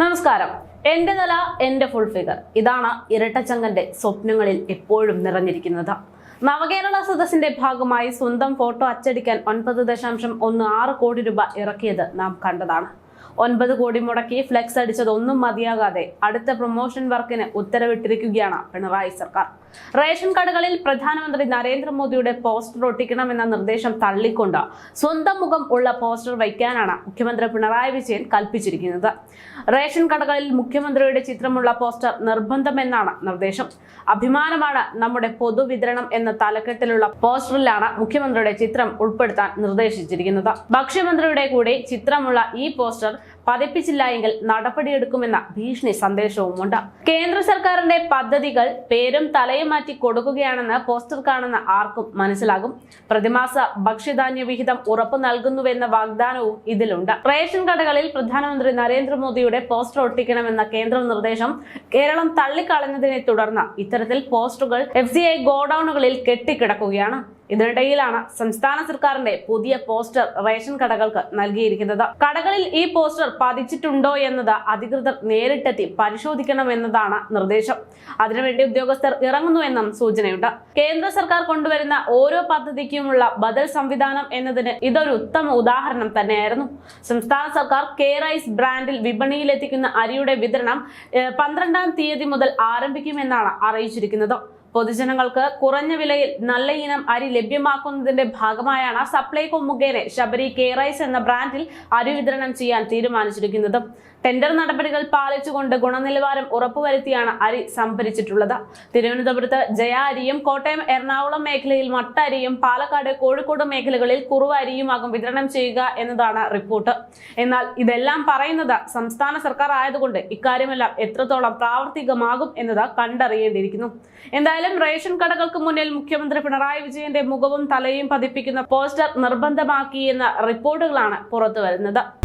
നമസ്കാരം. എന്റെ നില എന്റെ ഫുൾ ഫിഗർ ഇതാണ് ഇരട്ടച്ചങ്കന്റെ സ്വപ്നങ്ങളിൽ എപ്പോഴും നിറഞ്ഞിരിക്കുന്നത്. നവകേരള സദസ്സിന്റെ ഭാഗമായി സ്വന്തം ഫോട്ടോ അച്ചടിക്കാൻ ഒൻപത് ദശാംശം ഒന്ന് ആറ് കോടി രൂപ ഇറക്കിയത് നാം കണ്ടതാണ്. ഒൻപത് കോടി മുടക്കി ഫ്ലെക്സ് അടിച്ചതൊന്നും മതിയാകാതെ അടുത്ത പ്രൊമോഷൻ വർക്കിന് ഉത്തരവിട്ടിരിക്കുകയാണ് പിണറായി സർക്കാർ. റേഷൻ കടകളിൽ പ്രധാനമന്ത്രി നരേന്ദ്രമോദിയുടെ പോസ്റ്റർ ഒട്ടിക്കണമെന്ന നിർദ്ദേശം തള്ളിക്കൊണ്ട് സ്വന്തം മുഖം ഉള്ള പോസ്റ്റർ വയ്ക്കാനാണ് മുഖ്യമന്ത്രി പിണറായി വിജയൻ കൽപ്പിച്ചിരിക്കുന്നത്. റേഷൻ കടകളിൽ മുഖ്യമന്ത്രിയുടെ ചിത്രമുള്ള പോസ്റ്റർ നിർബന്ധമെന്നാണ് നിർദ്ദേശം. അഭിമാനമാണ് നമ്മുടെ പൊതുവിതരണം എന്ന തലക്കെട്ടിലുള്ള പോസ്റ്ററിലാണ് മുഖ്യമന്ത്രിയുടെ ചിത്രം ഉൾപ്പെടുത്താൻ നിർദ്ദേശിച്ചിരിക്കുന്നത്. ഭക്ഷ്യമന്ത്രിയുടെ കൂടെ ചിത്രമുള്ള ഈ പോസ്റ്റർ പതിപ്പിച്ചില്ല എങ്കിൽ നടപടിയെടുക്കുമെന്ന ഭീഷണി സന്ദേശവുമുണ്ട്. കേന്ദ്ര സർക്കാരിന്റെ പദ്ധതികൾ പേരും തലയും മാറ്റി കൊടുക്കുകയാണെന്ന് പോസ്റ്റർ കാണുന്ന ആർക്കും മനസ്സിലാകും. പ്രതിമാസ ഭക്ഷ്യധാന്യ വിഹിതം ഉറപ്പു നൽകുന്നുവെന്ന വാഗ്ദാനവും ഇതിലുണ്ട്. റേഷൻ കടകളിൽ പ്രധാനമന്ത്രി നരേന്ദ്രമോദിയുടെ പോസ്റ്റർ ഒട്ടിക്കണമെന്ന കേന്ദ്ര നിർദ്ദേശം കേരളം തള്ളിക്കളഞ്ഞതിനെ തുടർന്ന് ഇത്തരത്തിൽ പോസ്റ്ററുകൾ എഫ് സി ഐ ഗോഡൌണുകളിൽ കെട്ടിക്കിടക്കുകയാണ്. ഇതിനിടയിലാണ് സംസ്ഥാന സർക്കാരിന്റെ പുതിയ പോസ്റ്റർ റേഷൻ കടകൾക്ക് നൽകിയിരിക്കുന്നത്. കടകളിൽ ഈ പോസ്റ്റർ പതിച്ചിട്ടുണ്ടോ എന്നത് അധികൃതർ നേരിട്ടെത്തി പരിശോധിക്കണമെന്നതാണ് നിർദ്ദേശം. അതിനുവേണ്ടി ഉദ്യോഗസ്ഥർ ഇറങ്ങുന്നുവെന്നും സൂചനയുണ്ട്. കേന്ദ്ര സർക്കാർ കൊണ്ടുവരുന്ന ഓരോ പദ്ധതിക്കുമുള്ള ബദൽ സംവിധാനം എന്നതിന് ഇതൊരു ഉത്തമ ഉദാഹരണം തന്നെയായിരുന്നു. സംസ്ഥാന സർക്കാർ കെ റൈസ് ബ്രാൻഡിൽ വിപണിയിലെത്തിക്കുന്ന അരിയുടെ വിതരണം പന്ത്രണ്ടാം തീയതി മുതൽ ആരംഭിക്കുമെന്നാണ് അറിയിച്ചിരിക്കുന്നത്. പൊതുജനങ്ങൾക്ക് കുറഞ്ഞ വിലയിൽ നല്ല ഇനം അരി ലഭ്യമാക്കുന്നതിന്റെ ഭാഗമായാണ് സപ്ലൈകോ മുഖേന ശബരി കെയറൈസ് എന്ന ബ്രാൻഡിൽ അരി വിതരണം ചെയ്യാൻ തീരുമാനിച്ചിരിക്കുന്നത്. ടെൻഡർ നടപടികൾ പാലിച്ചുകൊണ്ട് ഗുണനിലവാരം ഉറപ്പുവരുത്തിയാണ് അരി സംഭരിച്ചിട്ടുള്ളത്. തിരുവനന്തപുരത്ത് ജയ അരിയും കോട്ടയം എറണാകുളം മേഖലയിൽ മട്ട അരിയും പാലക്കാട് കോഴിക്കോട് മേഖലകളിൽ കുറുവ അരിയുമാകും വിതരണം ചെയ്യുക എന്നതാണ് റിപ്പോർട്ട്. എന്നാൽ ഇതെല്ലാം പറയുന്നത് സംസ്ഥാന സർക്കാർ ആയതുകൊണ്ട് ഇക്കാര്യമെല്ലാം എത്രത്തോളം പ്രാവർത്തികമാകും എന്നത് കണ്ടറിയേണ്ടിയിരിക്കുന്നു. എന്തായാലും റേഷൻ കടകൾക്ക് മുന്നിൽ മുഖ്യമന്ത്രി പിണറായി വിജയന്റെ മുഖവും തലയും പതിപ്പിക്കുന്ന പോസ്റ്റർ നിർബന്ധമാക്കി എന്ന റിപ്പോർട്ടുകളാണ് പുറത്തു വരുന്നത്